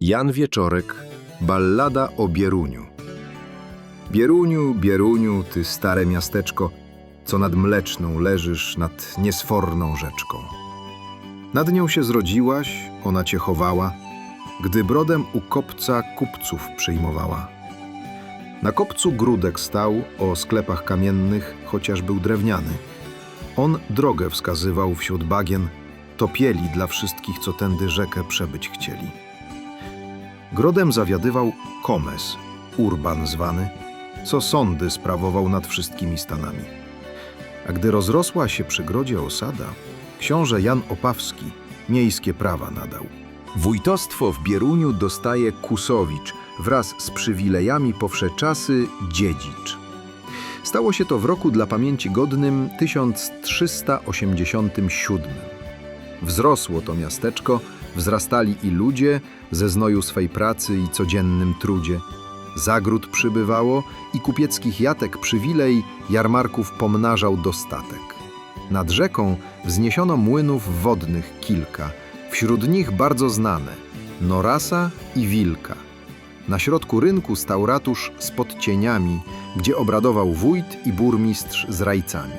Jan Wieczorek, ballada o Bieruniu. Bieruniu, Bieruniu, ty stare miasteczko, co nad Mleczną leżysz, nad niesforną rzeczką. Nad nią się zrodziłaś, ona cię chowała, gdy brodem u kopca kupców przyjmowała. Na kopcu grudek stał o sklepach kamiennych, chociaż był drewniany. On drogę wskazywał wśród bagien, topieli dla wszystkich, co tędy rzekę przebyć chcieli. Grodem zawiadywał Komes, Urban zwany, co sądy sprawował nad wszystkimi stanami. A gdy rozrosła się przy grodzie osada, książę Jan Opawski miejskie prawa nadał. Wójtostwo w Bieruniu dostaje Kusowicz wraz z przywilejami po wsze czasy dziedzicz. Stało się to w roku dla pamięci godnym 1387. Wzrosło to miasteczko, wzrastali i ludzie ze znoju swej pracy i codziennym trudzie. Zagród przybywało i kupieckich jatek przywilej jarmarków pomnażał dostatek. Nad rzeką wzniesiono młynów wodnych kilka, wśród nich bardzo znane Norasa i Wilka. Na środku rynku stał ratusz z podcieniami, gdzie obradował wójt i burmistrz z rajcami.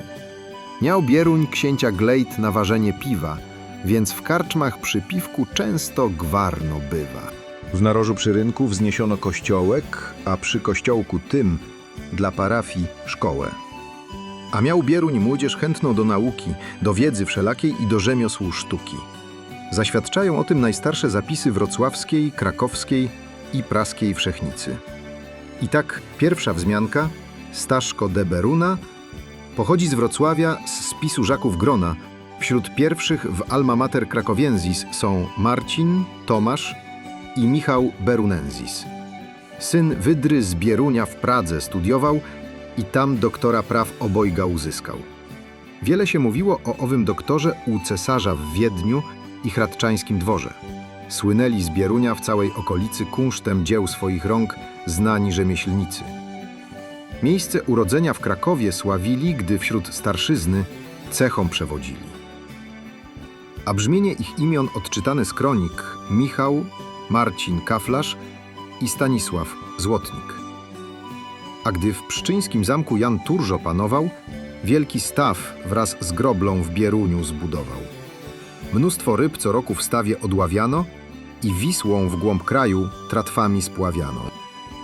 Miał Bieruń księcia Glejt na ważenie piwa, więc w karczmach przy piwku często gwarno bywa. W narożu przy rynku wzniesiono kościołek, a przy kościołku tym dla parafii szkołę. A miał Bieruń młodzież chętną do nauki, do wiedzy wszelakiej i do rzemiosł sztuki. Zaświadczają o tym najstarsze zapisy wrocławskiej, krakowskiej i praskiej wszechnicy. I tak pierwsza wzmianka, Staszko de Beruna, pochodzi z Wrocławia z spisu Żaków Grona. Wśród pierwszych w Alma Mater Krakowiensis są Marcin, Tomasz i Michał Berunensis. Syn Wydry z Bierunia w Pradze studiował i tam doktora praw obojga uzyskał. Wiele się mówiło o owym doktorze u cesarza w Wiedniu i hradczańskim dworze. Słynęli z Bierunia w całej okolicy kunsztem dzieł swoich rąk znani rzemieślnicy. Miejsce urodzenia w Krakowie sławili, gdy wśród starszyzny cechą przewodzili. A brzmienie ich imion odczytane z kronik Michał, Marcin Kaflarz i Stanisław Złotnik. A gdy w pszczyńskim zamku Jan Turżo panował, wielki staw wraz z groblą w Bieruniu zbudował. Mnóstwo ryb co roku w stawie odławiano i Wisłą w głąb kraju tratwami spławiano.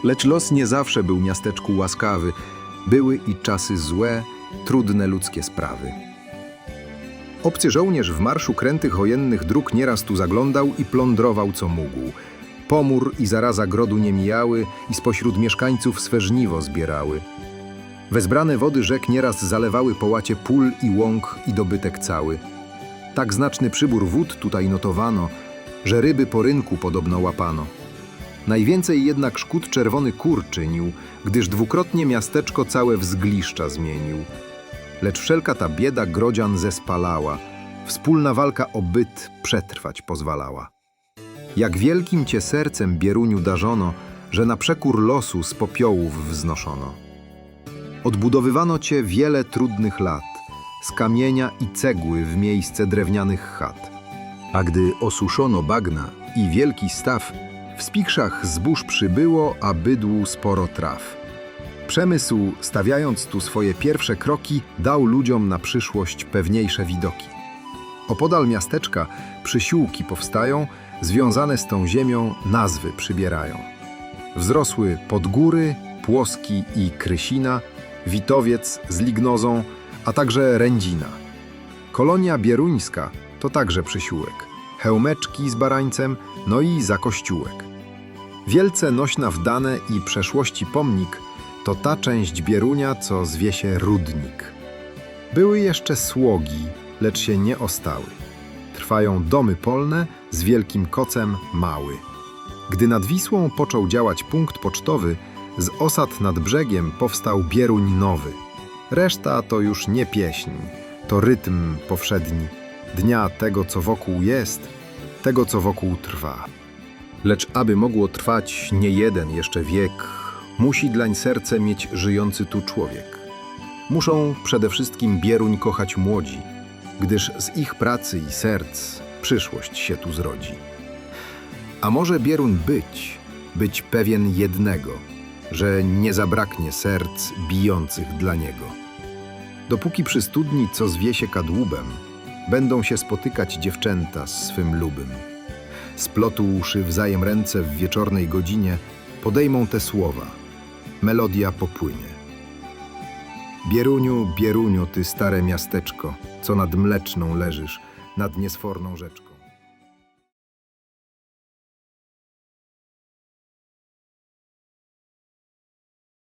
Lecz los nie zawsze był miasteczku łaskawy. Były i czasy złe, trudne ludzkie sprawy. Obcy żołnierz w marszu krętych wojennych dróg nieraz tu zaglądał i plądrował co mógł. Pomór i zaraza grodu nie mijały i spośród mieszkańców swe żniwo zbierały. Wezbrane wody rzek nieraz zalewały połacie pól i łąk i dobytek cały. Tak znaczny przybór wód tutaj notowano, że ryby po rynku podobno łapano. Najwięcej jednak szkód czerwony kur czynił, gdyż dwukrotnie miasteczko całe w zgliszcza zmienił. Lecz wszelka ta bieda grodzian zespalała, wspólna walka o byt przetrwać pozwalała. Jak wielkim cię sercem Bieruniu darzono, że na przekór losu z popiołów wznoszono. Odbudowywano cię wiele trudnych lat, z kamienia i cegły w miejsce drewnianych chat. A gdy osuszono bagna i wielki staw, w spichrzach zbóż przybyło, a bydłu sporo traw. Przemysł, stawiając tu swoje pierwsze kroki, dał ludziom na przyszłość pewniejsze widoki. Opodal miasteczka przysiłki powstają, związane z tą ziemią nazwy przybierają. Wzrosły Podgóry, Płoski i Krysina, Witowiec z Lignozą, a także Rędzina. Kolonia bieruńska to także przysiółek. Hełmeczki z barańcem, no i zakościółek. Wielce nośna wdane i przeszłości pomnik to ta część Bierunia, co zwie się Rudnik. Były jeszcze słogi, lecz się nie ostały. Trwają domy polne z wielkim kocem mały. Gdy nad Wisłą począł działać punkt pocztowy, z osad nad brzegiem powstał Bieruń nowy. Reszta to już nie pieśń, to rytm powszedni, dnia tego, co wokół jest, tego, co wokół trwa. Lecz aby mogło trwać nie jeden jeszcze wiek, musi dlań serce mieć żyjący tu człowiek. Muszą przede wszystkim Bieruń kochać młodzi, gdyż z ich pracy i serc przyszłość się tu zrodzi. A może Bieruń być, być pewien jednego, że nie zabraknie serc bijących dla niego. Dopóki przy studni, co zwie się kadłubem, będą się spotykać dziewczęta z swym lubym. Splotułszy wzajem ręce w wieczornej godzinie, podejmą te słowa. Melodia popłynie. Bieruniu, Bieruniu, ty stare miasteczko, co nad Mleczną leżysz, nad niesforną rzeczką.